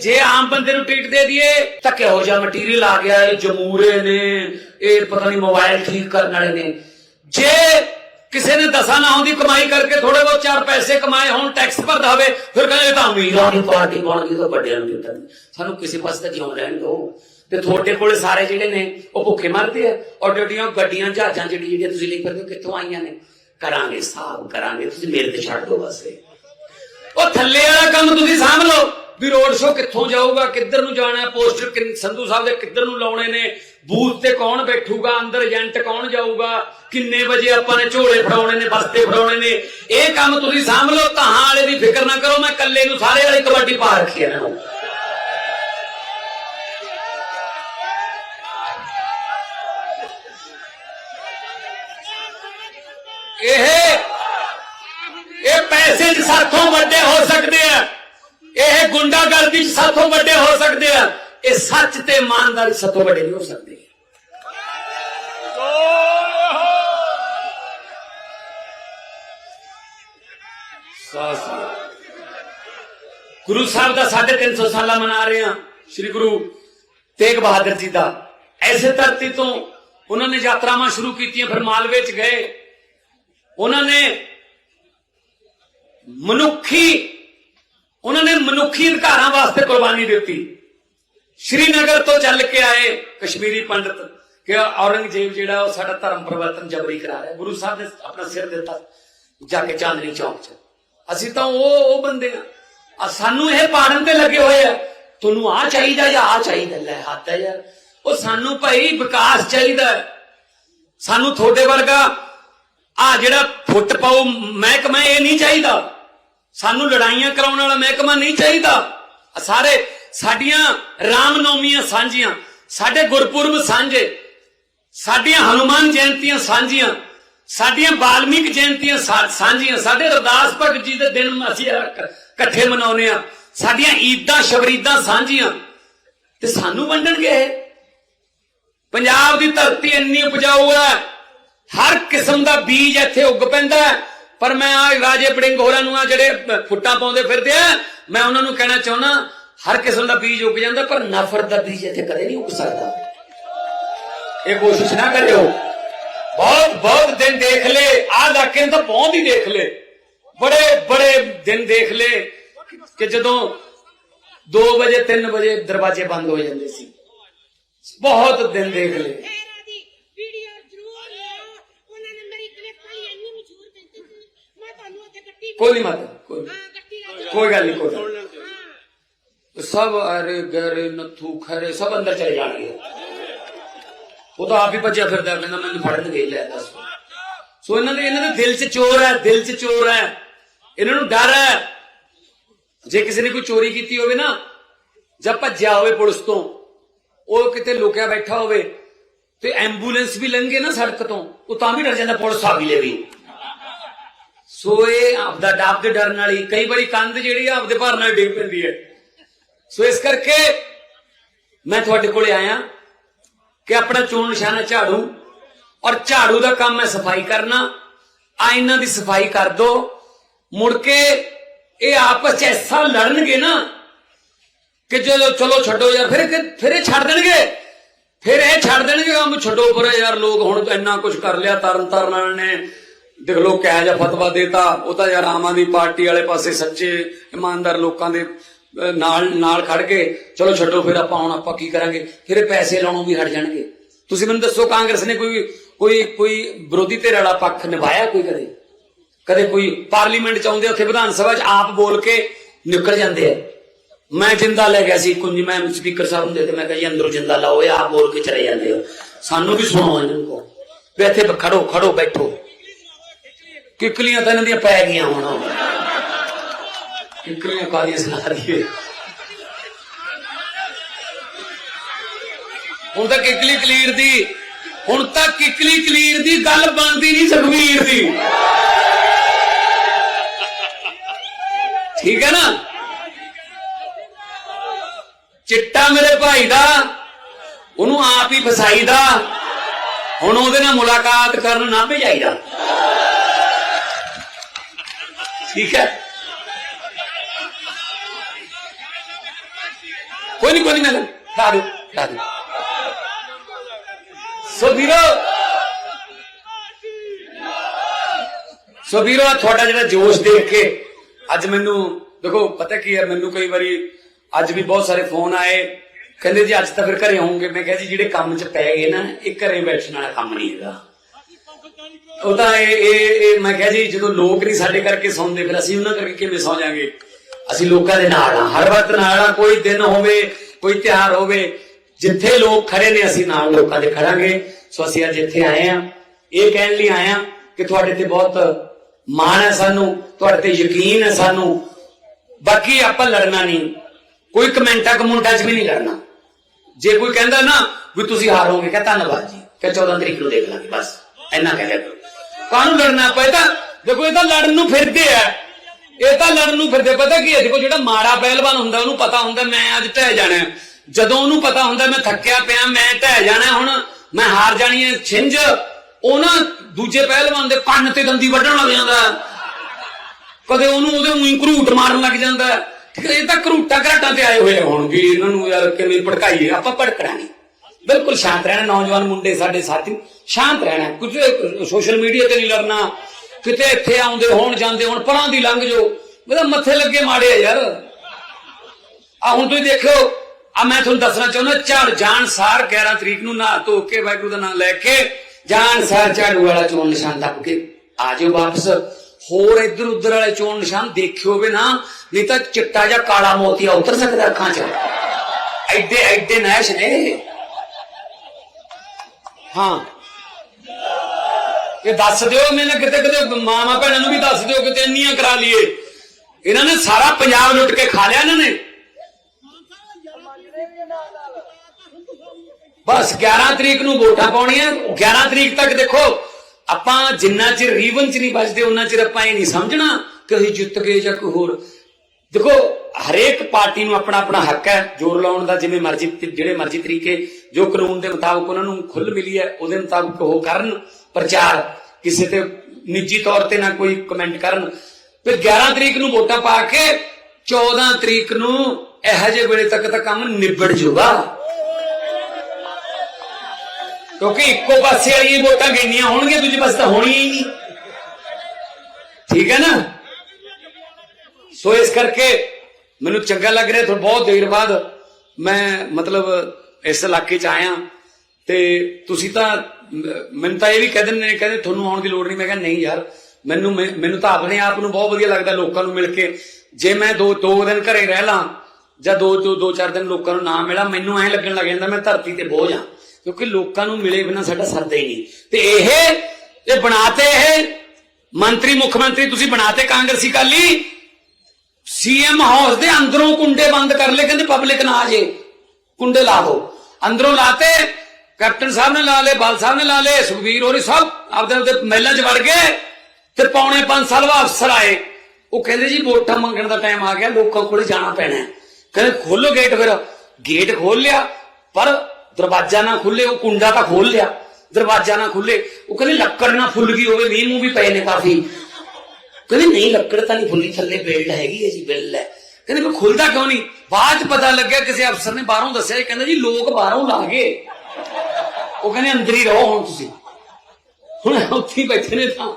ਜੇ ਆਮ ਬੰਦੇ ਨੂੰ ਟਿਕਟ ਦੇ ਦਈਏ, ਤਾਂ ਕਿਹੋ ਜਿਹਾ ਮਟੀਰੀਅਲ ਆ ਗਿਆ, ਇਹ ਜਮੂਰੇ ਨੇ, ਇਹ ਪਤਾ ਨਹੀਂ ਮੋਬਾਈਲ ਠੀਕ ਕਰਨ ਵਾਲੇ ਨੇ। ਜੇ ਕਿਸੇ ਨੇ ਦਸਾਂ ਨਾ ਦੀ ਕਮਾਈ ਕਰਕੇ ਥੋੜੇ ਬਹੁਤ ਚਾਰ ਪੈਸੇ ਕਮਾਏ, ਹੋਣ ਟੈਕਸ ਭਰਦਾ ਹੋਵੇ, ਫਿਰ ਕਹਿੰਦੇ ਤਾਂ ਅਮੀਰਾਂ ਦੀ ਪਾਰਟੀ ਬਣ ਗਈ ਤਾਂ ਵੱਡਿਆਂ ਨੂੰ ਦਿੱਤਾ। ਸਾਨੂੰ ਕਿਸੇ ਪਾਸੇ ਤਾਂ ਜਿਉਂ ਰਹਿਣ ਦਿਓ। ਤੇ ਤੁਹਾਡੇ ਕੋਲੇ ਸਾਰੇ ਜਿਹੜੇ ਨੇ, ਉਹ ਭੁੱਖੇ ਮਰਦੇ ਆ। ਔਰ ਜਿਹੜੀਆਂ ਗੱਡੀਆਂ, ਜਹਾਜ਼ਾਂ ਜਿਹੜੀ ਜਿਹੜੀਆਂ ਤੁਸੀਂ ਲਈ ਫਿਰਦੇ ਹੋ, ਕਿੱਥੋਂ ਆਈਆਂ ਨੇ? ਕਰਾਂਗੇ ਸਾਹਬ ਕਰਾਂਗੇ। ਤੁਸੀਂ ਮੇਰੇ ਤੇ ਛੱਡ ਦਿਓ ਬਸ ਉਹ ਥੱਲੇ ਵਾਲਾ ਕੰਮ ਤੁਸੀਂ ਸਾਂਭ ਲਓ। ਵੀ ਰੋਡ ਸ਼ੋ ਕਿੱਥੋਂ ਜਾਊਗਾ, ਕਿੱਧਰ ਨੂੰ ਜਾਣਾ ਪੋਸਟਰ ਸੰਧੂ ਸਾਹਿਬ ਦੇ ਕਿੱਧਰ ਨੂੰ ਲਾਉਣੇ ਨੇ, ਬੂਥ ਤੇ ਕੌਣ ਬੈਠੂਗਾ, ਅੰਦਰ ਏਜੰਟ ਕੌਣ ਜਾਊਗਾ, ਕਿੰਨੇ ਵਜੇ ਆਪਾਂ ਨੇ ਝੋਲੇ ਫੜਾਉਣੇ ਨੇ, ਬਸਤੇ ਫੜਾਉਣੇ ਨੇ, ਇਹ ਕੰਮ ਤੁਸੀਂ ਸਾਂਭ ਲਓ ਕਹਾਂ ਵਾਲੇ ਦੀ ਫਿਕਰ ਨਾ ਕਰੋ, ਮੈਂ ਇਕੱਲੇ ਨੂੰ ਸਾਰੇ ਵਾਲੀ ਕਬੱਡੀ ਪਾ ਰੱਖੀ ਹੈ ਇਹ ਇਹ ਪੈਸੇ ਚ ਸਾਥੋਂ ਵੱਡੇ ਹੋ ਸਕਦੇ ਆ। ਇਹ ਗੁੰਡਾਗਰਦੀ ਚ ਸਾਥੋਂ ਵੱਡੇ ਹੋ ਸਕਦੇ ਆ। ਇਹ ਸੱਚ ਤੇ ਇਮਾਨਦਾਰੀ ਸਾਥੋਂ ਵੱਡੇ ਨਹੀਂ ਹੋ ਸਕਦੇ। ਗੁਰੂ ਸਾਹਿਬ ਦਾ 350 ਸਾਲਾ ਮਨਾ ਰਹੇ ਆ ਸ੍ਰੀ ਗੁਰੂ ਤੇਗ ਬਹਾਦਰ ਜੀ ਦਾ। ਐਸੇ ਧਰਤੀ ਤੋਂ ਉਹਨਾਂ ਨੇ ਯਾਤਰਾਵਾਂ ਸ਼ੁਰੂ ਕੀਤੀਆਂ, ਫਿਰ ਮਾਲਵੇ ਚ ਗਏ। ਉਹਨਾਂ ਨੇ ਮਨੁੱਖੀ ਉਹਨਾਂ ਨੇ ਮਨੁੱਖੀ ਅਧਿਕਾਰਾਂ ਵਾਸਤੇ ਕੁਰਬਾਨੀ ਦਿੱਤੀ। ਸ਼੍ਰੀਨਗਰ ਤੋਂ ਚੱਲ ਕੇ ਆਏ ਕਸ਼ਮੀਰੀ ਪੰਡਤ ਕਿ ਔਰੰਗਜ਼ੇਬ ਜਿਹੜਾ ਉਹ ਸਾਡਾ ਧਰਮ ਪਰਿਵਰਤਨ ਜਬਰੀ ਕਰਾ ਰਿਹਾ। ਗੁਰੂ ਸਾਹਿਬ ਨੇ ਆਪਣਾ ਸਿਰ ਦਿੱਤਾ ਜਾ ਕੇ ਚਾਂਦਨੀ ਚੌਕ 'ਚ। ਅਸੀਂ ਤਾਂ ਉਹ ਉਹ ਬੰਦੇ ਆ। ਸਾਨੂੰ ਇਹ ਪਾੜਨ ਤੇ ਲੱਗੇ ਹੋਏ ਆ। ਤੁਹਾਨੂੰ ਆ ਚਾਹੀਦਾ ਜਾਂ ਆ ਚਾਹੀਦਾ? ਲੈ ਹੱਦ ਹੈ ਯਾਰ। ਉਹ ਸਾਨੂੰ ਭਾਈ ਵਿਕਾਸ ਚਾਹੀਦਾ ਸਾਨੂੰ ਤੁਹਾਡੇ ਵਰਗਾ ਆ ਜਿਹੜਾ ਫੁੱਟ ਪਾਉ ਮਹਿਕਮਾ ਇਹ ਨਹੀਂ ਚਾਹੀਦਾ। ਸਾਨੂੰ ਲੜਾਈਆਂ ਕਰਾਉਣ ਵਾਲਾ ਮਹਿਕਮਾ ਨਹੀਂ ਚਾਹੀਦਾ। ਸਾਰੇ ਸਾਡੀਆਂ ਰਾਮਨੌਮੀਆਂ ਸਾਂਝੀਆਂ, ਸਾਡੇ ਗੁਰਪੁਰਬ ਸਾਂਝੇ, ਸਾਡੀਆਂ ਹਨੂਮਾਨ ਜਯੰਤੀਆਂ ਸਾਂਝੀਆਂ, ਸਾਡੀਆਂ ਬਾਲਮੀਕ ਜਯੰਤੀਆਂ ਸਾਂਝੀਆਂ। ਸਾਡੇ ਅਰਦਾਸ ਭਗਤ ਜੀ ਦੇ ਦਿਨ ਅਸੀਂ ਇਕੱਠੇ ਮਨਾਉਂਦੇ ਆ ਸਾਡੀਆਂ ਈਦਾਂ, ਸ਼ਬਰੀਦਾਂ ਸਾਂਝੀਆਂ। ਤੇ ਸਾਨੂੰ ਵੰਡਣਗੇ ਇਹ? ਪੰਜਾਬ ਦੀ ਧਰਤੀ ਇੰਨੀ ਉਪਜਾਊ ਹੈ, ਹਰ ਕਿਸਮ ਦਾ ਬੀਜ ਇੱਥੇ ਉੱਗ ਪੈਂਦਾ ਹੈ। ਪਰ ਮੈਂ ਆ ਰਾਜੇ ਬੜਿੰਗ ਹੋਰਾਂ ਨੂੰ ਆ ਜਿਹੜੇ ਫੁੱਟਾਂ ਪਾਉਂਦੇ ਫਿਰਦੇ ਆ, ਮੈਂ ਉਹਨਾਂ ਨੂੰ ਕਹਿਣਾ ਚਾਹੁੰਦਾ, ਹਰ ਕਿਸਮ ਦਾ ਬੀਜ ਉੱਗ ਜਾਂਦਾ, ਪਰ ਨਫ਼ਰਤ ਦਾ ਬੀਜ ਇੱਥੇ ਕਦੇ ਨਹੀਂ ਉੱਗ ਸਕਦਾ। ਇਹ ਕੋਸ਼ਿਸ਼ ਨਾ ਕਰਿਓ। ਬਹੁਤ ਬਹੁਤ ਦਿਨ ਦੇਖ ਲੈ ਆ ਇਲਾਕੇ ਨੂੰ ਤਾਂ ਬਹੁਤ ਹੀ ਦੇਖ ਲੈ। ਬੜੇ ਬੜੇ ਦਿਨ ਦੇਖ ਲੈ ਕਿ ਜਦੋਂ 2 ਵਜੇ 3 ਵਜੇ ਦਰਵਾਜ਼ੇ ਬੰਦ ਹੋ ਜਾਂਦੇ ਸੀ। ਬਹੁਤ ਦਿਨ ਦੇਖ ਲੈ ਖੈਰਾ ਦੀ ਵੀਡੀਓ ਜ਼ਰੂਰ ਲਿਆਓ ਉਹਨਾਂ ਨੇ ਮੇਰੀ ਕਲਿੱਪ ਲਈ ਇੰਨੀ ਮਸ਼ਹੂਰ ਕੀਤੀ ਸੀ ਮੈਂ ਤੁਹਾਨੂੰ ਕੋਈ ਨਹੀਂ ਮਾਤਾ ਕੋਈ ਗੱਲ ਨੀ। ਹਾਂ। ਸਭ ਅਰੇ ਗਰੇ ਨੱਥੂ ਖਰੇ ਸਭ ਅੰਦਰ ਚਲੇ ਜਾਣਗੇ। ਉਹ ਤਾਂ ਆਪ ਹੀ ਭੱਜਿਆ ਫਿਰਦਾ ਕਹਿੰਦਾ ਮੈਨੂੰ ਫੜਨ ਗਏ ਲੈ ਦੱਸ। ਸੋ ਇਹਨਾਂ ਦੇ ਇਹਨਾਂ ਦੇ ਦਿਲ 'ਚ ਚੋਰ ਹੈ ਦਿਲ 'ਚ ਚੋਰ ਹੈ। ਇਹਨਾਂ ਨੂੰ ਡਰ ਹੈ। ਜੇ ਕਿਸੇ ਨੇ ਕੋਈ ਚੋਰੀ ਕੀਤੀ ਹੋਵੇ ਨਾ ਜਾਂ ਭੱਜਿਆ ਹੋਵੇ ਪੁਲਿਸ ਤੋਂ ਉਹ ਕਿਤੇ ਲੁਕਿਆ ਬੈਠਾ ਹੋਵੇ ਤੇ ਐਂਬੂਲੈਂਸ ਵੀ ਲੰਘੇ ਨਾ ਸੜਕ ਤੋਂ ਉਹ ਤਾਂ ਵੀ ਡਰ ਜਾਂਦਾ ਪੁਲਿਸ ਆ ਵੀ ਲੈ ਵੀ। ਸੋ ਇਹ ਆਪਦਾ ਡਰ ਦੇ ਡਰ ਨਾਲ ਹੀ ਕਈ ਵਾਰੀ ਕੰਧ ਜਿਹੜੀ ਆਪਦੇ ਭਾਰ ਨਾਲ ਡਿੱਗ ਪੈਂਦੀ ਹੈ। ਸੋ ਇਸ ਕਰਕੇ ਮੈਂ ਤੁਹਾਡੇ ਕੋਲੇ ਆਇਆ ਕਿ ਆਪਣਾ ਚੋਣ ਨਿਸ਼ਾਨਾ ਝਾੜੂ ਔਰ ਝਾੜੂ ਦਾ ਕੰਮ ਹੈ ਸਫ਼ਾਈ ਕਰਨਾ। ਆ ਇਹਨਾਂ ਦੀ ਸਫ਼ਾਈ ਕਰ ਦੋ। ਮੁੜ ਕੇ ਇਹ ਆਪਸ ਚ ਐਸਾ ਲੜਨਗੇ ਨਾ ਕਿ ਜਦੋਂ ਚਲੋ ਛੱਡੋ ਯਾਰ ਫਿਰ ਫਿਰ ਇਹ ਛੱਡ ਦੇਣਗੇ। ਫਿਰ ਇਹ ਛੱਡ ਦੇਣਗੇ ਕੰਮ ਛੱਡੋ ਪਰੇ ਯਾਰ ਲੋਕ ਹੁਣ ਇੰਨਾ ਕੁਝ ਕਰ ਲਿਆ, ਤਰਨ ਤਾਰਨ ਵਾਲਿਆਂ ਨੇ। ਦੇਖ ਲੋ ਕਿਹੋ ਜਿਹਾ ਫਤਵਾ ਦੇਤਾ। ਉਹ ਤਾਂ ਯਾਰ ਆਮ ਆਦਮੀ ਪਾਰਟੀ ਵਾਲੇ ਪਾਸੇ ਸੱਚੇ, ਇਮਾਨਦਾਰ ਲੋਕਾਂ ਦੇ ਨਾਲ ਨਾਲ ਖੜ ਕੇ, ਚਲੋ ਛੱਡੋ ਫਿਰ ਆਪਾਂ ਹੁਣ ਆਪਾਂ ਕੀ ਕਰਾਂਗੇ? ਫਿਰ ਇਹ ਪੈਸੇ ਲਾਉਣੋਂ ਵੀ ਹਟ ਜਾਣਗੇ। ਤੁਸੀਂ ਮੈਨੂੰ ਦੱਸੋ, ਕਾਂਗਰਸ ਨੇ ਕੋਈ ਕੋਈ ਕੋਈ ਵਿਰੋਧੀ ਧਿਰ ਵਾਲਾ ਪੱਖ ਨਿਭਾਇਆ ਕੋਈ ਕਦੇ? ਕਦੇ ਕੋਈ ਪਾਰਲੀਮੈਂਟ ਚ ਆਉਂਦੇ ਉੱਥੇ ਵਿਧਾਨ ਸਭਾ ਚ ਆਪ ਬੋਲ ਕੇ ਨਿਕਲ ਜਾਂਦੇ ਆ? ਮੈਂ ਜਿੰਦਾ ਲੈ ਗਿਆ ਸੀ, ਕੁੰਜੀ, ਮੈਂ ਸਪੀਕਰ ਸਾਹਿਬ ਹੁੰਦੇ ਦੇ ਮੈਂ ਕਿਹਾ ਜੀ, ਅੰਦਰੋਂ ਜਿੰਦਾ ਲਾਓ, ਇਹ ਆਪ ਬੋਲ ਕੇ ਚਲੇ ਜਾਂਦੇ ਹੋ। ਸਾਨੂੰ ਵੀ ਸੁਣੋ ਇਹਨਾਂ ਨੂੰ ਵੀ ਇੱਥੇ ਖੜੋ ਖੜੋ, ਬੈਠੋ। ਕਿਕਲੀਆਂ ਤਾਂ ਇਹਨਾਂ ਦੀਆਂ ਪੈ ਗਈਆਂ ਹੁਣ। ਕਿਕਲੀਆਂ ਕਾਲੀਆਂ ਸੁਣਾ ਰਹੀਏ ਹੁਣ ਤਾਂ ਕਿਕਲੀ ਕਲੀਰ ਦੀ, ਹੁਣ ਤਾਂ ਕਿਕਲੀ ਕਲੀਰ ਦੀ ਗੱਲ ਬਣਦੀ ਨਹੀਂ ਸੁਖਵੀਰ ਦੀ। ਠੀਕ ਹੈ ਨਾ? ਚਿੱਟਾ ਮੇਰੇ ਭਾਈ ਦਾ, ਉਹਨੂੰ ਆਪ ਹੀ ਫਸਾਈਦਾ ਹੁਣ ਉਹਦੇ ਨਾਲ ਮੁਲਾਕਾਤ ਕਰਨ ਨਾ ਭਜਾਈਦਾ ਠੀਕ ਹੈ। ਕੋਈ ਨਹੀਂ ਕੋਈ ਨਹੀਂ ਮੈਂ ਲਾ ਦੋ ਲਾ ਦੋ। ਸੋ ਵੀਰੋ ਤੁਹਾਡਾ ਜਿਹੜਾ ਜੋਸ਼ ਦੇਖ ਕੇ ਅੱਜ ਮੈਨੂੰ, ਦੇਖੋ, ਪਤਾ ਕੀ ਹੈ, ਮੈਨੂੰ ਕਈ ਵਾਰੀ ਅੱਜ ਵੀ ਬਹੁਤ ਸਾਰੇ ਫੋਨ ਆਏ। ਕਹਿੰਦੇ ਜੀ, ਅੱਜ ਤਾਂ ਫਿਰ ਘਰੇ ਹੋਵੋਗੇ ਮੈਂ ਕਿਹਾ ਜੀ, ਜਿਹੜੇ ਕੰਮ 'ਚ ਪੈ ਗਏ ਨਾ, ਇਹ ਘਰੇ ਬੈਠਣ ਵਾਲਾ ਕੰਮ ਨਹੀਂ ਹੈਗਾ। ਉਹ ਤਾਂ ਇਹ ਇਹ ਇਹ ਮੈਂ ਕਿਹਾ ਜੀ, ਜਦੋਂ ਲੋਕ ਨਹੀਂ ਸਾਡੇ ਕਰਕੇ ਸੌਂਦੇ, ਫਿਰ ਅਸੀਂ ਉਹਨਾਂ ਕਰਕੇ ਕਿਵੇਂ ਸੌ ਜਾਾਂਗੇ ਅਸੀਂ ਲੋਕਾਂ ਦੇ ਨਾਲ ਆ ਹਰ ਵਕਤ ਨਾਲ ਆ ਕੋਈ ਦਿਨ ਹੋਵੇ, ਕੋਈ ਤਿਉਹਾਰ ਹੋਵੇ, ਜਿੱਥੇ ਲੋਕ ਖੜੇ ਨੇ, ਅਸੀਂ ਨਾਲ ਲੋਕਾਂ ਦੇ ਖੜਾਂਗੇ। ਸੋ ਅਸੀਂ ਅੱਜ ਇੱਥੇ ਆਏ ਆ ਇਹ ਕਹਿਣ ਲਈ ਆਏ ਆ ਕਿ ਤੁਹਾਡੇ ਤੇ ਬਹੁਤ ਮਾਣ ਹੈ ਸਾਨੂੰ, ਤੁਹਾਡੇ ਤੇ ਯਕੀਨ ਹੈ ਸਾਨੂੰ। ਬਾਕੀ ਆਪਾਂ ਲੜਨਾ ਨਹੀਂ। ਕੋਈ ਕਮੈਂਟਾਂ ਕਮੁੰਟਾਂ 'ਚ ਵੀ ਨਹੀਂ ਲੜਨਾ। ਜੇ ਕੋਈ ਕਹਿੰਦਾ ਨਾ ਵੀ ਤੁਸੀਂ ਹਾਰੋਗੇ ਕਹ ਧੰਨਵਾਦ ਜੀ। ਕਿ 14 ਤਰੀਕ ਨੂੰ ਦੇਖ ਲਾਂਗੇ, ਬਸ। ਇੰਨਾ ਕਹਿ ਦਿਆ ਕਾਹਨੂੰ ਲੜਨਾ ਪਏ ਤਾਂ ਦੇਖੋ, ਇਹ ਤਾਂ ਲੜਨ ਨੂੰ ਫਿਰਦੇ ਆ। ਇਹ ਤਾਂ ਲੜਨ ਨੂੰ ਫਿਰਦੇ ਪਤਾ ਕੀ ਹੈ? ਦੇਖੋ, ਜਿਹੜਾ ਮਾੜਾ ਪਹਿਲਵਾਨ ਹੁੰਦਾ, ਉਹਨੂੰ ਪਤਾ ਹੁੰਦਾ, ਮੈਂ ਅੱਜ ਢਹਿ ਜਾਣਾ ਜਦੋਂ ਉਹਨੂੰ ਪਤਾ ਹੁੰਦਾ, ਮੈਂ ਥੱਕਿਆ ਪਿਆ, ਮੈਂ ਢਹਿ ਜਾਣਾ ਹੁਣ, ਮੈਂ ਹਾਰ ਜਾਣੀ ਹੈ, ਛਿੰਝ। ਉਹ ਦੂਜੇ ਪਹਿਲਵਾਨ ਦੇ ਕੰਨ ਤੇ ਦੰਦੀ ਵੱਢਣ ਲੱਗ ਜਾਂਦਾ। ਕਦੇ ਉਹਨੂੰ ਉਹਦੇ ਉਹੀ ਘਰੂਟ ਮਾਰਨ ਲੱਗ ਜਾਂਦਾ। ਇਹ ਤਾਂ ਘਰੂਟਾ ਘਰਾਟਾਂ ਤੇ ਆਏ ਹੋਏ ਆ ਹੁਣ ਵੀ, ਇਹਨਾਂ ਨੂੰ ਯਾਰ ਕਿਵੇਂ ਭੜਕਾਈਏ? ਆਪਾਂ ਭੜਕਣਾ ਨਹੀਂ। ਬਿਲਕੁਲ ਸ਼ਾਂਤ ਰਹਿਣਾ, ਨੌਜਵਾਨ ਮੁੰਡੇ ਸਾਡੇ ਸਾਥੀ। ਸ਼ਾਂਤ ਰਹਿਣਾ ਕੁਝ ਸੋਸ਼ਲ ਮੀਡੀਆ ਤੇ ਨਹੀਂ ਲੜਨਾ। ਕਿਤੇ ਇੱਥੇ ਆਉਂਦੇ, ਹੋਣ ਜਾਂਦੇ, ਹੋਣ ਪਰਾਂ ਦੀ ਲੰਘ ਜੋ ਉਹਦਾ ਮੱਥੇ ਲੱਗੇ ਮਾੜੇ ਆ ਯਾਰ। ਆ ਹੁਣ ਤੁਸੀਂ ਦੇਖੋ ਆ ਮੈਂ ਤੁਹਾਨੂੰ ਦੱਸਣਾ ਚਾਹੁੰਦਾ, ਝੜ ਜਾਣ ਸਾਰ 11 ਤਰੀਕ ਨੂੰ ਨਹਾ ਧੋ ਕੇ ਵਾਹਿਗੁਰੂ ਦਾ ਨਾਮ ਲੈ ਕੇ ਜਾਣ ਸਾਰ ਝਾੜੂ ਵਾਲਾ ਚੋਣ ਨਿਸ਼ਾਨ ਦੱਬ ਕੇ ਆ ਜਾਓ ਵਾਪਸ। ਹੋਰ ਇੱਧਰ ਉੱਧਰ ਵਾਲੇ ਚੋਣ ਨਿਸ਼ਾਨ ਦੇਖਿਓ ਵੀ ਨਾ, ਨਹੀਂ ਤਾਂ ਚਿੱਟਾ ਜਾਂ ਕਾਲਾ ਮੋਤੀਆ ਉਤਰ ਸਕਦਾ ਅੱਖਾਂ 'ਚ। ਐਡੇ ਐਡੇ ਨੈਸ਼ ਨੇ। ਹਾਂ। ਇਹ ਦੱਸ ਦਿਓ ਮੈਨੂੰ ਕਿਤੇ ਕਿਤੇ ਮਾਮਾ ਭੈਣਾਂ ਨੂੰ ਵੀ ਦੱਸ ਦਿਓ ਕਿਤੇ ਇੰਨੀਆਂ ਕਰਾ ਲਈਏ। ਇਹਨਾਂ ਨੇ ਸਾਰਾ ਪੰਜਾਬ ਲੁੱਟ ਕੇ ਖਾ ਲਿਆ ਇਹਨਾਂ ਨੇ। ਬਸ 11 ਤਰੀਕ ਨੂੰ ਵੋਟਾਂ ਪਾਉਣੀਆਂ 11 ਤਰੀਕ ਤੱਕ ਦੇਖੋ, ਆਪਾਂ ਜਿੰਨਾ ਚਿਰ ਰੀਵਨ ਚ ਨਹੀਂ ਬਚਦੇ ਉਹਨਾਂ ਚਿਰ ਆਪਾਂ ਇਹ ਨਹੀਂ ਸਮਝਣਾ ਕਿ ਅਸੀਂ ਜਿੱਤ ਗਏ ਜਾਂ ਕੋਈ ਹੋਰ। ਦੇਖੋ, ਹਰੇਕ ਪਾਰਟੀ ਨੂੰ ਆਪਣਾ ਆਪਣਾ ਹੱਕ ਹੈ, ਜ਼ੋਰ ਲਾਉਣ ਦਾ ਜਿਵੇਂ ਮਰਜ਼ੀ, ਜਿਹੜੇ ਮਰਜ਼ੀ ਤਰੀਕੇ, ਜੋ ਕਾਨੂੰਨ ਦੇ ਮੁਤਾਬਕ ਉਹਨਾਂ ਨੂੰ ਖੁੱਲ ਮਿਲੀ ਹੈ, ਉਹਦੇ ਮੁਤਾਬਕ ਉਹ ਕਰਨ। ਪ੍ਰਚਾਰ, ਕਿਸੇ ਤੇ ਨਿੱਜੀ ਤੌਰ ਤੇ ਨਾ ਕੋਈ ਕਮੈਂਟ ਕਰਨ। ਫਿਰ 11 ਤਰੀਕ ਨੂੰ ਵੋਟਾਂ ਪਾ ਕੇ 14 ਤਰੀਕ ਨੂੰ ਇਹੋ ਜਿਹੇ ਵੇਲੇ ਤੱਕ ਤਾਂ ਕੰਮ ਨਿਬੜ ਜਾਊਗਾ। ਕਿਉਂਕਿ ਇੱਕੋ ਪਾਸੇ ਵਾਲੀਆਂ ਵੋਟਾਂ ਗਿਣਨੀਆਂ ਹੋਣਗੀਆਂ, ਦੂਜੇ ਪਾਸੇ ਤਾਂ ਹੋਣੀਆਂ ਹੀ ਨਹੀਂ। ਠੀਕ ਹੈ ਨਾ? ਸੋ ਇਸ ਕਰਕੇ ਮੈਨੂੰ ਚੰਗਾ ਲੱਗ ਰਿਹਾ, ਤੁਹਾਨੂੰ ਬਹੁਤ ਦੇਰ ਬਾਅਦ ਮੈਂ ਮਤਲਬ ਇਸ ਇਲਾਕੇ 'ਚ ਆਇਆ। ਤੇ ਤੁਸੀਂ ਤਾਂ, ਮੈਨੂੰ ਤਾਂ ਇਹ ਵੀ ਕਹਿ ਦਿੰਦੇ ਨੇ, ਕਹਿੰਦੇ ਤੁਹਾਨੂੰ ਆਉਣ ਦੀ ਲੋੜ ਨਹੀਂ। ਮੈਂ ਕਿਹਾ, ਨਹੀਂ ਯਾਰ, ਮੈਨੂੰ ਮੈਨੂੰ ਤਾਂ ਆਪਣੇ ਆਪ ਨੂੰ ਬਹੁਤ ਵਧੀਆ ਲੱਗਦਾ ਲੋਕਾਂ ਨੂੰ ਮਿਲ ਕੇ। ਜੇ ਮੈਂ ਦੋ ਦੋ ਦਿਨ ਘਰੇ ਰਹਿ ਲਾਂ, ਜਾਂ ਦੋ ਦੋ ਦੋ, ਚਾਰ ਦਿਨ ਲੋਕਾਂ ਨੂੰ ਨਾ ਮਿਲਾਂ, ਮੈਨੂੰ ਐਂ ਲੱਗਣ ਲੱਗ ਜਾਂਦਾ, ਮੈਂ ਧਰਤੀ ਤੇ ਬੋਝ ਆ। ਕਿਉਂਕਿ ਲੋਕਾਂ ਨੂੰ ਮਿਲੇ ਬਿਨਾ ਸਾਡਾ ਸਰਦਾ ਹੀ ਨਹੀਂ। ਤੇ ਇਹ ਇਹ ਬਣਾਤੇ ਇਹ ਮੰਤਰੀ, ਮੁੱਖ ਮੰਤਰੀ, ਤੁਸੀਂ ਬਣਾਤੇ ਕਾਂਗਰਸੀ ਕਾਲੀ ਸੀਐਮ ਹਾਊਸ ਦੇ ਅੰਦਰੋਂ ਕੁੰਡੇ ਬੰਦ ਕਰ ਲਏ, ਕਹਿੰਦੇ ਪਬਲਿਕ ਨਾ ਆ ਜੇ। ਕੁੰਡੇ ਲਾ ਦੋ। ਅੰਦਰੋਂ ਲਾਤੇ ਕੈਪਟਨ ਸਾਹਿਬ ਨੇ ਲਾ ਲਏ ਬਾਲ ਸਾਹਿਬ ਨੇ ਲਾ ਲਏ ਸੁਖਵੀਰ ਹੋਰੀ ਸਭ ਆਪਦੇ ਆਪਦੇ ਮਹਿਲਾਂ 'ਚ ਵੜ ਗਏ ਤੇ ਪੌਣੇ 5 ਸਾਲ ਬਾਅਦ ਅਫਸਰ ਆਏ। ਉਹ ਕਹਿੰਦੇ ਜੀ ਵੋਟਾਂ ਮੰਗਣ ਦਾ ਟਾਈਮ ਆ ਗਿਆ, ਲੋਕਾਂ ਕੋਲ ਜਾਣਾ ਪੈਣਾ ਕਹਿੰਦੇ ਖੋਲੋ ਗੇਟ ਫਿਰ। ਗੇਟ ਖੋਲ ਲਿਆ, ਪਰ ਦਰਵਾਜ਼ਾ ਨਾ ਖੁੱਲੇ ਉਹ ਕੁੰਡਾ ਤਾਂ ਖੋਲ ਲਿਆ। ਦਰਵਾਜ਼ਾ ਨਾ ਖੁੱਲੇ ਉਹ ਕਹਿੰਦੇ ਲੱਕੜ ਨਾ ਫੁੱਲ ਗਈ ਹੋਵੇ, ਮੀਂਹ ਮੂੰਹ ਵੀ ਪਏ ਨੇ ਕਾਫੀ। ਕਹਿੰਦੇ ਨਹੀਂ, ਲੱਕੜ ਤਾਂ ਨਹੀਂ ਫੁੱਲੀ ਥੱਲੇ ਬਿਲਡ ਹੈਗੀ ਹੈ ਜੀ ਬਿਲਡ ਹੈ। ਕਹਿੰਦੇ ਫਿਰ ਖੁੱਲਦਾ ਕਿਉਂ ਨਹੀਂ? ਬਾਅਦ ਚ ਪਤਾ ਲੱਗਿਆ, ਕਿਸੇ ਅਫਸਰ ਨੇ ਬਾਹਰੋਂ ਦੱਸਿਆ, ਇਹ ਕਹਿੰਦਾ ਜੀ ਲੋਕ ਬਾਹਰੋਂ ਲਾ ਗਏ। ਉਹ ਕਹਿੰਦੇ ਅੰਦਰ ਹੀ ਰਹੋ ਹੁਣ ਤੁਸੀਂ। ਹੁਣ ਉੱਥੇ ਬੈਠੇ ਨੇ ਤਾਂ।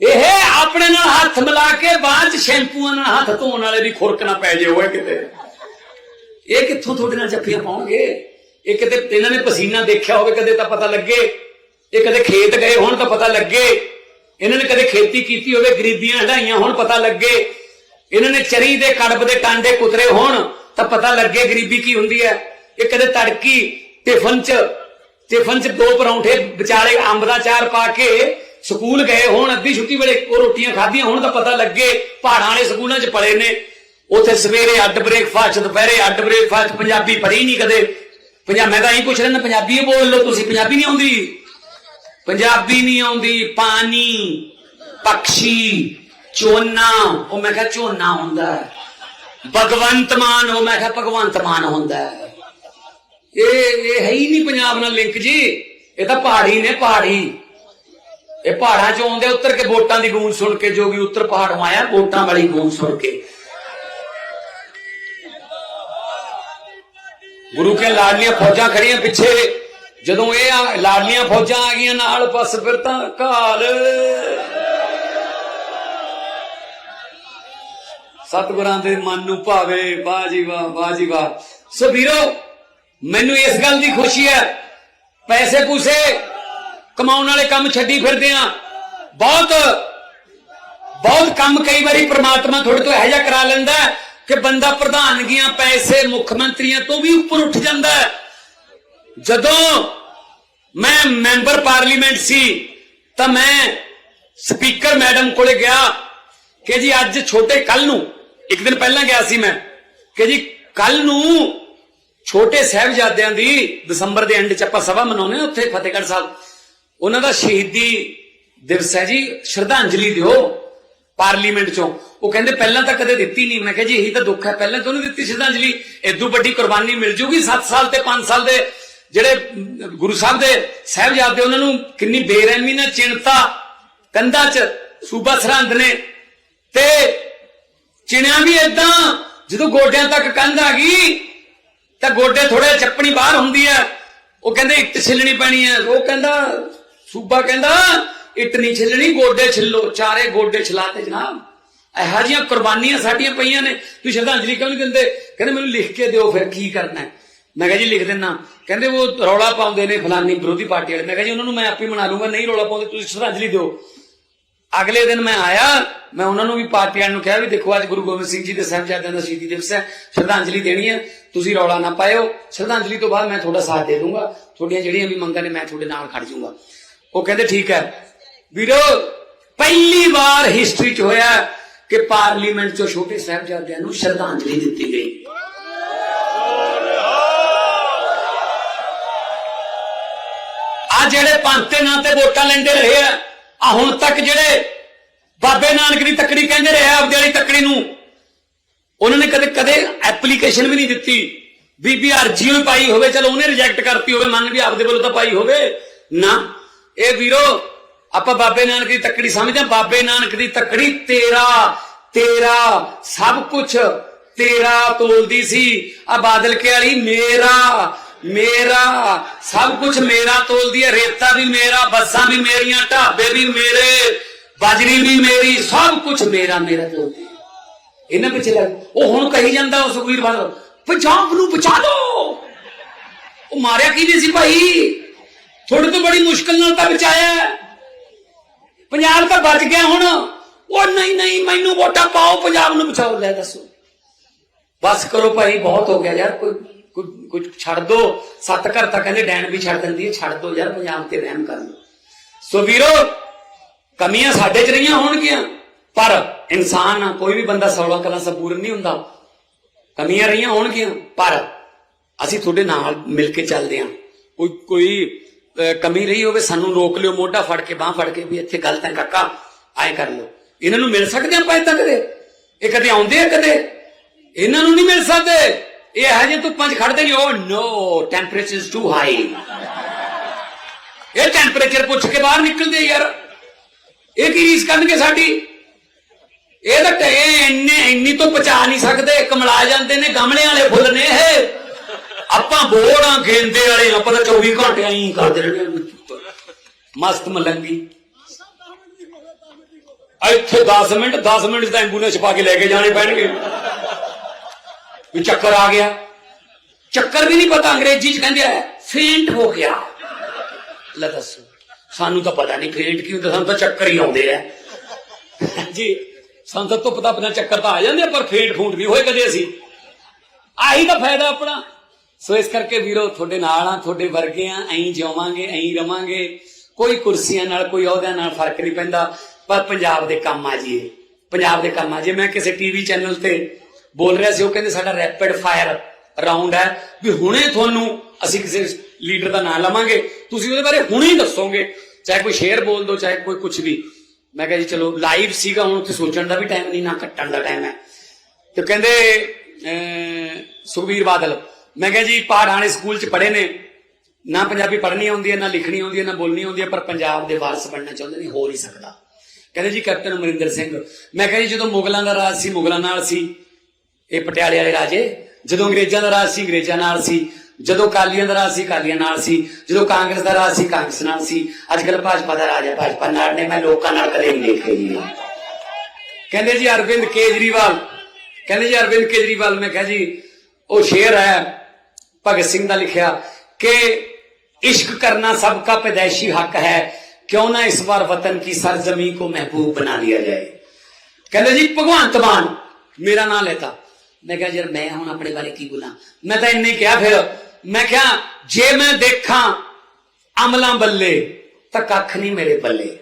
ਇਹ ਆਪਣੇ ਨਾਲ ਹੱਥ ਮਿਲਾ ਕੇ ਬਾਅਦ ਚ ਸ਼ੈਂਪੂਆਂ ਨਾਲ ਹੱਥ ਧੋਣ ਵਾਲੇ ਦੀ ਖੁਰਕ ਨਾ ਪੈ ਜੇ ਹੋਏ ਕਿਤੇ। ਇਹ ਕਿੱਥੋਂ ਤੁਹਾਡੇ ਨਾਲ ਜੱਫੀਆਂ ਪਾਉਣਗੇ? ਇਹ ਕਿਤੇ ਇਹਨਾਂ ਨੇ ਪਸੀਨਾ ਦੇਖਿਆ ਹੋਵੇ, ਕਦੇ ਤਾਂ ਪਤਾ ਲੱਗੇ। ਇਹ ਕਦੇ ਖੇਤ ਗਏ ਹੋਣ ਤਾਂ ਪਤਾ ਲੱਗੇ। ਇਹਨਾਂ ਨੇ ਕਦੇ ਖੇਤੀ ਕੀਤੀ ਹੋਵੇ, ਗਰੀਬੀਆਂ ਹਟਾਈਆਂ ਹੋਣ ਪਤਾ ਲੱਗੇ। ਇਹਨਾਂ ਨੇ ਚਰੀ ਦੇ ਕੜਬ ਦੇ ਟਾਂਡੇ ਕੁਤਰੇ ਹੋਣ ਤਾਂ ਪਤਾ ਲੱਗੇ ਗਰੀਬੀ ਕੀ ਹੁੰਦੀ ਹੈ। ਇਹ ਕਦੇ ਤੜਕੀ, ਟਿਫਨ ਚ ਟਿਫਨ ਚ ਦੋ ਪਰੌਂਠੇ, ਵਿਚਾਲੇ ਅੰਬ ਦਾ ਚਾਰ ਪਾ ਕੇ ਸਕੂਲ ਗਏ ਹੋਣ, ਅੱਧੀ ਛੁੱਟੀ ਵੇਲੇ ਉਹ ਰੋਟੀਆਂ ਖਾਧੀਆਂ, ਹੁਣ ਤਾਂ ਪਤਾ ਲੱਗੇ ਪਹਾੜਾਂ ਵਾਲੇ ਸਕੂਲਾਂ 'ਚ ਪੜੇ ਨੇ। ਉੱਥੇ ਸਵੇਰੇ ਅੱਡ ਬ੍ਰੇਕਫਾਸਟ ਦੁਪਹਿਰੇ ਅੱਡ ਬ੍ਰੇਕਫਾਸਟ ਪੰਜਾਬੀ ਪੜ੍ਹੀ ਨਹੀਂ ਕਦੇ। ਪੰਜਾਬ ਮੈਂ ਤਾਂ ਇਹੀ ਪੁੱਛ ਰਿਹਾ ਪੰਜਾਬੀ ਬੋਲ ਲਓ, ਤੁਸੀਂ ਪੰਜਾਬੀ ਨਹੀਂ ਆਉਂਦੀ? ਪੰਜਾਬੀ ਨਹੀਂ ਆਉਂਦੀ, ਪਾਣੀ, ਪਕਸ਼ੀ ਚੋਨਾ ਉਹ ਮੈਂ ਕਿਹਾ ਝੋਨਾ ਹੁੰਦਾ। ਭਗਵੰਤ ਮਾਨ, ਉਹ ਮੈਂ ਕਿਹਾ ਭਗਵੰਤ ਮਾਨ ਹੁੰਦਾ। ਹੈ ਇਹ ਇਹ ਹੈ ਹੀ ਨਹੀਂ ਪੰਜਾਬ ਨਾਲ ਲਿੰਕ ਜੀ। ਇਹ ਤਾਂ ਪਹਾੜੀ ਨੇ ਪਹਾੜੀ। ਇਹ ਪਹਾੜਾਂ ਚੋਂ ਆਉਂਦੇ ਉੱਤਰ ਕੇ ਵੋਟਾਂ ਦੀ ਗੂੰਜ ਸੁਣ ਕੇ ਜੋਗੀ ਉੱਤਰ ਪਹਾੜੋਂ ਆਇਆ, ਵੋਟਾਂ ਵਾਲੀ ਗੂੰਜ ਸੁਣ ਕੇ। ਗੁਰੂ ਕੇ ਲਾਡਲੀਆਂ ਫੌਜਾਂ ਖੜੀਆਂ ਪਿੱਛੇ। ਜਦੋਂ ਇਹ ਆ- ਲਾਡਲੀਆਂ ਫੌਜਾਂ ਆ ਗਈਆਂ ਨਾਲ ਬਸ ਫਿਰ ਤਾਂ ਕਾਲ। ਸਤਿਗੁਰਾਂ ਦੇ ਮਨ ਨੂੰ ਭਾਵੇ, ਵਾਹ ਜੀ ਵਾਹ ਵਾਹ ਜੀ ਵਾਹ। ਸੋ ਵੀਰੋ ਮੈਨੂੰ ਇਸ ਗੱਲ ਦੀ ਖੁਸ਼ੀ ਹੈ। ਪੈਸੇ ਪੂਸੇ ਕਮਾਉਣ ਵਾਲੇ ਕੰਮ ਛੱਡੀ ਫਿਰਦੇ ਆ ਬਹੁਤ ਬਹੁਤ ਕੰਮ ਕਈ ਵਾਰੀ ਪ੍ਰਮਾਤਮਾ ਤੁਹਾਡੇ ਤੋਂ ਇਹੋ ਜਿਹਾ ਕਰਾ ਲੈਂਦਾ ਕਿ ਬੰਦਾ ਪ੍ਰਧਾਨਗੀਆਂ, ਪੈਸੇ, ਮੁੱਖ ਮੰਤਰੀਆਂ ਤੋਂ ਵੀ ਉੱਪਰ ਉੱਠ ਜਾਂਦਾ ਜਦੋਂ ਮੈਂ ਮੈਂਬਰ ਪਾਰਲੀਮੈਂਟ ਸੀ, ਤਾਂ ਮੈਂ ਸਪੀਕਰ ਮੈਡਮ ਕੋਲੇ ਗਿਆ ਕਿ ਜੀ ਅੱਜ ਛੋਟੇ ਕੱਲ ਨੂੰ, ਇੱਕ ਦਿਨ ਪਹਿਲਾਂ ਗਿਆ ਸੀ ਮੈਂ, ਕਿ ਜੀ ਕੱਲ ਨੂੰ ਛੋਟੇ ਸਾਹਿਬਜ਼ਾਦਿਆਂ ਦੀ ਦਸੰਬਰ ਦੇ ਐਂਡ ਚ ਆਪਾਂ ਸਭਾ ਮਨਾਉਨੇ ਆ ਉੱਥੇ ਫਤਿਹਗੜ੍ਹ ਸਾਹਿਬ। ਉਹਨਾਂ ਦਾ ਸ਼ਹੀਦੀ ਦਿਵਸ ਹੈ ਜੀ, ਸ਼ਰਧਾਂਜਲੀ ਦਿਓ ਪਾਰਲੀਮੈਂਟ ਚੋਂ। ਉਹ ਕਹਿੰਦੇ ਪਹਿਲਾਂ ਤਾਂ ਕਦੇ ਦਿੱਤੀ ਨਹੀਂ, ਮੈਂ ਕਿਹਾ ਜੀ ਇਹੀ ਤਾਂ ਦੁੱਖ ਹੈ, ਪਹਿਲਾਂ ਤਾਂ ਉਹਨੇ ਦਿੱਤੀ ਸ਼ਰਧਾਂਜਲੀ। ਇਦੋਂ ਵੱਡੀ ਕੁਰਬਾਨੀ ਮਿਲ ਜੂਗੀ 7 ਸਾਲ ਤੇ 5 ਸਾਲ ਦੇ ਜਿਹੜੇ ਗੁਰੂ ਸਾਹਿਬ ਦੇ ਸਾਹਿਬਜ਼ਾਦੇ, ਉਹਨਾਂ ਨੂੰ ਕਿੰਨੀ ਬੇਰਹਿਮੀ ਨਾਲ ਚਿੰਤਾ ਕੰਧਾਂ 'ਚ ਸੂਬਾ ਸਰਹੰਦ ਨੇ ਤੇ ਚਿਣਿਆ ਵੀ ਏਦਾਂ, ਜਦੋਂ ਗੋਡਿਆਂ ਤੱਕ ਕੰਧ ਆ ਗਈ ਤਾਂ ਗੋਡੇ ਥੋੜੇ ਚੱਪਣੀ ਬਾਹਰ ਹੁੰਦੀ ਹੈ। ਉਹ ਕਹਿੰਦੇ, ਇੱਟ ਛਿੱਲਣੀ ਪੈਣੀ ਹੈ। ਉਹ ਕਹਿੰਦਾ, ਸੂਬਾ ਕਹਿੰਦਾ, ਇੱਟ ਨਹੀਂ ਛਿੱਲਣੀ, ਗੋਡੇ ਛਿੱਲੋ। ਚਾਰੇ ਗੋਡੇ ਛਿਲਾਤੇ ਜਨਾਬ। ਇਹੋ ਜਿਹੀਆਂ ਕੁਰਬਾਨੀਆਂ ਸਾਡੀਆਂ ਪਈਆਂ ਨੇ। ਤੁਸੀਂ ਸ਼ਰਧਾਂਜਲੀ ਕਿਉਂ ਨਹੀਂ ਦਿੰਦੇ? ਕਹਿੰਦੇ, ਮੈਨੂੰ ਲਿਖ ਕੇ ਦਿਓ, ਫਿਰ ਕੀ ਕਰਨਾ ਮੈਂ ਕਿਹਾ ਜੀ, ਲਿਖ ਦਿੰਨਾ। ਕਹਿੰਦੇ, ਉਹ ਰੌਲਾ ਪਾਉਂਦੇ ਨੇ ਫਲਾਨੀ ਵਿਰੋਧੀ ਪਾਰਟੀ ਵਾਲੇ। ਮੈਂ ਕਿਹਾ ਜੀ, ਉਹਨਾਂ ਨੂੰ ਮੈਂ ਆਪੇ ਬਣਾ ਲੂੰਗਾ ਨਹੀਂ ਰੌਲਾ ਪਾਉਂਦੇ, ਤੁਸੀਂ ਸ਼ਰਧਾਂਜਲੀ ਦਿਓ। ਅਗਲੇ ਦਿਨ ਮੈਂ ਆਇਆ, ਮੈਂ ਉਹਨਾਂ ਨੂੰ ਵੀ ਪਾਰਟੀ ਵਾਲਿਆਂ ਨੂੰ ਕਿਹਾ ਵੀ ਦੇਖੋ ਅੱਜ ਗੁਰੂ ਗੋਬਿੰਦ ਸਿੰਘ ਜੀ ਦੇ ਸਾਹਿਬਜ਼ਾਦਿਆਂ ਦਾ ਸ਼ਹੀਦੀ ਦਿਵਸ ਹੈ, ਸ਼ਰਧਾਂਜਲੀ ਦੇਣੀ ਹੈ, ਤੁਸੀਂ ਰੌਲਾ ਨਾ ਪਾਇਓ। ਸ਼ਰਧਾਂਜਲੀ ਤੋਂ ਬਾਅਦ ਮੈਂ ਤੁਹਾਡਾ ਸਾਥ ਦੇ ਦੂੰਗਾ। ਤੁਹਾਡੀਆਂ ਜਿਹੜੀਆਂ ਵੀ ਮੰਗਾਂ ਨੇ ਮੈਂ ਤੁਹਾਡੇ ਨਾਲ ਖੜ ਜਾਊਂਗਾ। ਉਹ ਕਹਿੰਦੇ ਠੀਕ ਹੈ। ਵੀਰੋ, ਪਹਿਲੀ ਵਾਰ ਹਿਸਟਰੀ 'ਚ ਹੋਇਆ ਕਿ ਪਾਰਲੀਮੈਂਟ 'ਚੋਂ ਛੋਟੇ ਸਾਹਿਬਜ਼ਾਦਿਆਂ ਨੂੰ ਸ਼ਰਧਾਂਜਲੀ ਦਿੱਤੀ ਗਈ। ਆ ਜਿਹੜੇ ਪੰਥ ਦੇ ਨਾਂ ਤੇ ਵੋਟਾਂ ਲੈਂਦੇ ਰਹੇ ਆ ਆ ਹੁਣ ਤੱਕ ਜਿਹੜੇ ਬਾਬੇ ਨਾਨਕ ਦੀ ਤੱਕੜੀ ਕਹਿੰਦੇ ਰਹੇ ਆਪਦੇ ਵਾਲੀ ਤੱਕੜੀ ਨੂੰ, ਉਹਨਾਂ ਨੇ ਕਦੇ ਕਦੇ ਐਪਲੀਕੇਸ਼ਨ ਵੀ ਨਹੀਂ ਦਿੱਤੀ ਬੀਬੀ ਅਰਜੀ ਵੀ ਪਾਈ ਹੋਵੇ, ਚਲੋ ਉਹਨੇ ਰਿਜੈਕਟ ਕਰਤੀ ਹੋਵੇ, ਮੰਨ ਵੀ ਆਪਦੇ ਵੱਲੋਂ ਤਾਂ ਪਾਈ ਹੋਵੇ। ਨਾ, ਇਹ ਵੀਰੋ, ਆਪਾਂ ਬਾਬੇ ਨਾਨਕ ਦੀ ਤੱਕੜੀ ਸਮਝਦੇ ਹਾਂ। ਬਾਬੇ ਨਾਨਕ ਦੀ ਤੱਕੜੀ ਤੇਰਾ ਤੇਰਾ ਸਭ ਕੁਝ ਤੇਰਾ ਤੋਲਦੀ ਸੀ। ਆ ਬਾਦਲ ਕੇ ਵਾਲੀ, ਮੇਰਾ ਮੇਰਾ, ਸਭ ਕੁਝ ਮੇਰਾ ਤੋਲਦੀ ਹੈ, ਰੇਤਾ ਵੀ ਮੇਰਾ, ਬੱਸਾਂ ਵੀ ਮੇਰੀਆਂ, ਢਾਬੇ ਵੀ ਮੇਰੇ, ਬਾਜਰੀ ਵੀ ਮੇਰੀ, ਸਭ ਕੁਝ ਮੇਰਾ ਮੇਰਾ ਤੋਲਦੀ ਇਹਨਾਂ ਪਿੱਛੇ ਲੱਗ, ਉਹ ਹੁਣ ਕਹੀ ਜਾਂਦਾ ਉਹ ਸੁਖਵੀਰ ਬਾਦਲ, ਪੰਜਾਬ ਨੂੰ ਬਚਾ ਲਓ ਉਹ ਮਾਰਿਆ ਕਿਹਨੇ ਸੀ ਭਾਈ? ਥੋੜੇ ਤੋਂ ਬੜੀ ਮੁਸ਼ਕਲ ਨਾਲ ਤਾਂ ਬਚਾਇਆ ਪੰਜਾਬ ਤਾਂ ਬਚ ਗਿਆ ਹੁਣ। ਉਹ ਨਹੀਂ ਨਹੀਂ, ਮੈਨੂੰ ਵੋਟਾਂ ਪਾਓ, ਪੰਜਾਬ ਨੂੰ ਬਚਾਓ, ਲੈ ਦੱਸੋ। ਬਸ ਕਰੋ ਭਾਈ, ਬਹੁਤ ਹੋ ਗਿਆ ਯਾਰ, ਕੋਈ ਕੁਝ ਛੱਡ ਦੋ ਸੱਤ ਘਰ ਤਾਂ ਕਹਿੰਦੇ ਡੈਣ ਵੀ ਛੱਡ ਦਿੰਦੀ ਹੈ ਛੱਡ ਦੋ ਯਾਰ ਪੰਜਾਬ ਤੇ ਰਹਿਮ ਕਰ ਲਓ। ਸੋ ਵੀਰੋ ਕਮੀਆਂ ਸਾਡੇ ਚ ਰਹੀਆਂ ਹੋਣਗੀਆਂ ਪਰ ਇਨਸਾਨ ਕੋਈ ਵੀ ਬੰਦਾ 16 ਕਲਾ ਸੰਪੂਰਨ ਨਹੀਂ ਹੁੰਦਾ। ਕਮੀਆਂ ਰਹੀਆਂ ਹੋਣਗੀਆਂ ਪਰ ਅਸੀਂ ਤੁਹਾਡੇ ਨਾਲ ਮਿਲ ਕੇ ਚੱਲਦੇ ਹਾਂ। ਕੋਈ ਕੋਈ ਅਹ, ਕਮੀ ਰਹੀ ਹੋਵੇ ਸਾਨੂੰ ਰੋਕ ਲਿਓ ਮੋਢਾ ਫੜ ਕੇ ਬਾਹ ਫੜ ਕੇ ਵੀ ਇੱਥੇ ਗਲਤ ਹੈ ਕਾਕਾ ਆਏ ਕਰ ਲਓ। ਇਹਨਾਂ ਨੂੰ ਮਿਲ ਸਕਦੇ ਆਪਾਂ ਏਦਾਂ ਕਦੇ? ਇਹ ਕਦੇ ਆਉਂਦੇ ਆ ਕਦੇ? ਇਹਨਾਂ ਨੂੰ ਨਹੀਂ ਮਿਲ ਸਕਦੇ? ਇਹ ਇਹੋ ਜਿਹੇ ਧੁੱਪਾਂ 'ਚ ਖੜਦੇ ਨਹੀਂ, ਉਹ no temperature is too high ਇਹ ਟੈਂਪਰੇਚਰ ਪੁੱਛ ਕੇ ਬਾਹਰ ਨਿਕਲਦੇ ਯਾਰ। ਇਹ ਕੀ ਰੀਸ ਕਰਨਗੇ ਸਾਡੀ? ਇਹ ਤਾਂ ਟੇ ਇੰਨੇ ਇੰਨੀ ਤੋਂ ਪਚਾ ਨਹੀਂ ਸਕਦੇ, ਕਮਲਾ ਜਾਂਦੇ ਨੇ, ਗਮਲੇ ਵਾਲੇ ਫੁੱਲ ਨੇ ਇਹ। ਆਪਾਂ ਬੋੜਾਂ ਗੇਂਦੇ ਵਾਲੇ ਆਪਾਂ ਤਾਂ 24 ਘੰਟੇ ਐਂ ਕਰਦੇ ਰਹਿੰਦੇ ਮਸਤ ਮਲੰਗੀ। ਇੱਥੇ 10 ਮਿੰਟ 10 ਮਿੰਟ ਤਾਂ ਐਂਬੂਲੈਂਸ ਪਾ ਕੇ ਲੈ ਕੇ ਜਾਣੇ ਪੈਣਗੇ। ਵੀ ਚੱਕਰ ਆ ਗਿਆ। ਚੱਕਰ ਵੀ ਨਹੀਂ ਪਤਾ ਅੰਗਰੇਜ਼ੀ ਚ ਕਹਿੰਦੇ ਆ, ਫੇਂਟ ਹੋ ਗਿਆ। ਲੈ ਦੱਸੋ, ਸਾਨੂੰ ਤਾਂ ਪਤਾ ਨਹੀਂ ਫੇਂਟ ਕੀ ਹੁੰਦਾ ਸਾਨੂੰ ਤਾਂ ਚੱਕਰ ਹੀ ਆਉਂਦੇ ਆ। ਜੀ, ਸਾਨੂੰ ਤਾਂ ਧੁੱਪ ਦਾ ਬਿਨਾਂ ਚੱਕਰ ਤਾਂ ਆ ਜਾਂਦੇ ਪਰ ਫੇਂਟ ਫੂੰਟ ਨਹੀਂ ਹੋਏ ਕਦੇ ਅਸੀਂ। ਆਹੀ ਤਾਂ ਫਾਇਦਾ ਆਪਣਾ। ਸੋ ਇਸ ਕਰਕੇ ਵੀਰੋ, ਤੁਹਾਡੇ ਨਾਲ ਆ, ਤੁਹਾਡੇ ਵਰਗੇ ਆ, ਐਂ ਜਿਵਾਂਗੇ ਐਂ ਰਵਾਂਗੇ। ਕੋਈ ਕੁਰਸੀਆਂ ਨਾਲ, ਕੋਈ ਅਹੁਦਿਆਂ ਨਾਲ ਫ਼ਰਕ ਨਹੀਂ ਪੈਂਦਾ, ਪਰ ਪੰਜਾਬ ਦੇ ਕੰਮ ਆ ਜੀਏ। ਪੰਜਾਬ ਦੇ ਕੰਮ ਆ ਜੇ, ਮੈਂ ਕਿਸੇ ਟੀਵੀ ਚੈਨਲ ਤੇ ਬੋਲ ਰਿਹਾ ਸੀ ਉਹ ਕਹਿੰਦੇ ਸਾਡਾ ਰੈਪਿਡ ਫਾਇਰ ਰਾਉਂਡ ਹੈ ਵੀ ਹੁਣੇ ਤੁਹਾਨੂੰ ਅਸੀਂ ਕਿਸੇ ਲੀਡਰ ਦਾ ਨਾਮ ਲਵਾਂਗੇ। ਤੁਸੀਂ ਉਹਦੇ ਬਾਰੇ ਹੁਣੇ ਹੀ ਦੱਸੋਗੇ। ਚਾਹੇ ਕੋਈ ਸ਼ੇਅਰ ਬੋਲ ਦੋ ਚਾਹੇ ਕੋਈ ਕੁਝ ਵੀ। ਮੈਂ ਕਿਹਾ ਜੀ ਚਲੋ ਲਾਈਵ ਸੀਗਾ ਹੁਣ ਉੱਥੇ ਸੋਚਣ ਦਾ ਵੀ ਟਾਈਮ ਨਹੀਂ ਨਾ ਕੱਟਣ ਦਾ ਟਾਈਮ ਹੈ। ਤੇ ਕਹਿੰਦੇ ਅਹ, ਸੁਖਬੀਰ ਬਾਦਲ ਮੈਂ ਕਿਹਾ ਜੀ ਪਹਾੜਾਂ ਸਕੂਲ ਚ ਪੜ੍ਹੇ ਨੇ। ਨਾ ਪੰਜਾਬੀ ਪੜ੍ਹਨੀ ਆਉਂਦੀ ਹੈ ਨਾ ਲਿਖਣੀ ਆਉਂਦੀ ਹੈ ਨਾ ਬੋਲਣੀ ਆਉਂਦੀ ਹੈ ਪਰ ਪੰਜਾਬ ਦੇ ਵਾਰਸ ਬਣਨਾ ਚਾਹੁੰਦੇ ਨਹੀਂ ਹੋ ਨਹੀਂ ਸਕਦਾ। ਕਹਿੰਦੇ ਜੀ ਕੈਪਟਨ ਅਮਰਿੰਦਰ ਸਿੰਘ ਮੈਂ ਕਿਹਾ ਜੀ ਜਦੋਂ ਮੁਗਲਾਂ ਦਾ ਰਾਜ ਸੀ ਮੁਗਲਾਂ ਨਾਲ ਸੀ ਇਹ ਪਟਿਆਲੇ ਵਾਲੇ ਰਾਜੇ, ਜਦੋਂ ਅੰਗਰੇਜ਼ਾਂ ਦਾ ਰਾਜ ਸੀ, ਅੰਗਰੇਜ਼ਾਂ ਨਾਲ ਸੀ, ਜਦੋਂ ਕਾਲੀਆਂ ਦਾ ਰਾਜ ਸੀ ਕਾਲੀਆਂ ਨਾਲ ਸੀ, ਜਦੋਂ ਕਾਂਗਰਸ ਦਾ ਰਾਜ ਸੀ, ਕਾਂਗਰਸ ਨਾਲ ਸੀ ਅੱਜ ਕੱਲ੍ਹ ਭਾਜਪਾ ਦਾ ਰਾਜ ਹੈ, ਭਾਜਪਾ ਨਾਲ ਨੇ, ਮੈਂ ਲੋਕਾਂ ਨਾਲ ਕਦੇ ਨਹੀਂ ਦੇਖੇ ਜੀ ਕਹਿੰਦੇ ਜੀ ਅਰਵਿੰਦ ਕੇਜਰੀਵਾਲ, ਕਹਿੰਦੇ ਜੀ ਅਰਵਿੰਦ ਕੇਜਰੀਵਾਲ ਨੇ ਕਿਹਾ ਜੀ, ਉਹ ਸ਼ੇਰ ਹੈ, ਭਗਤ ਸਿੰਘ ਦਾ ਲਿਖਿਆ ਕਿ ਇਸ਼ਕ ਕਰਨਾ ਸਭ ਦਾ ਪੈਦਾਇਸ਼ੀ ਹੱਕ ਹੈ, ਕਿਉਂ ਨਾ ਇਸ ਵਾਰ ਵਤਨ ਕੀ ਸਰਜ਼ਮੀ ਕੋ ਮਹਿਬੂਬ ਬਣਾ ਲਿਆ ਜਾਏ। ਕਹਿੰਦੇ ਜੀ, ਭਗਵੰਤ ਮਾਨ, ਮੇਰਾ ਨਾਮ ਲੈਤਾ। ਮੈਂ ਕਿਹਾ, ਯਾਰ ਮੈਂ ਹੁਣ ਆਪਣੇ ਬਾਰੇ ਕੀ ਬੋਲਾਂ? ਮੈਂ ਤਾਂ ਇੰਨੇ ਹੀ ਕਿਹਾ ਫਿਰ। ਮੈਂ ਕਿਹਾ, ਜੇ ਮੈਂ ਦੇਖਾਂ ਅਮਲਾਂ ਬੱਲੇ ਤਾਂ ਕੱਖ ਨਹੀਂ ਮੇਰੇ ਪੱਲੇ।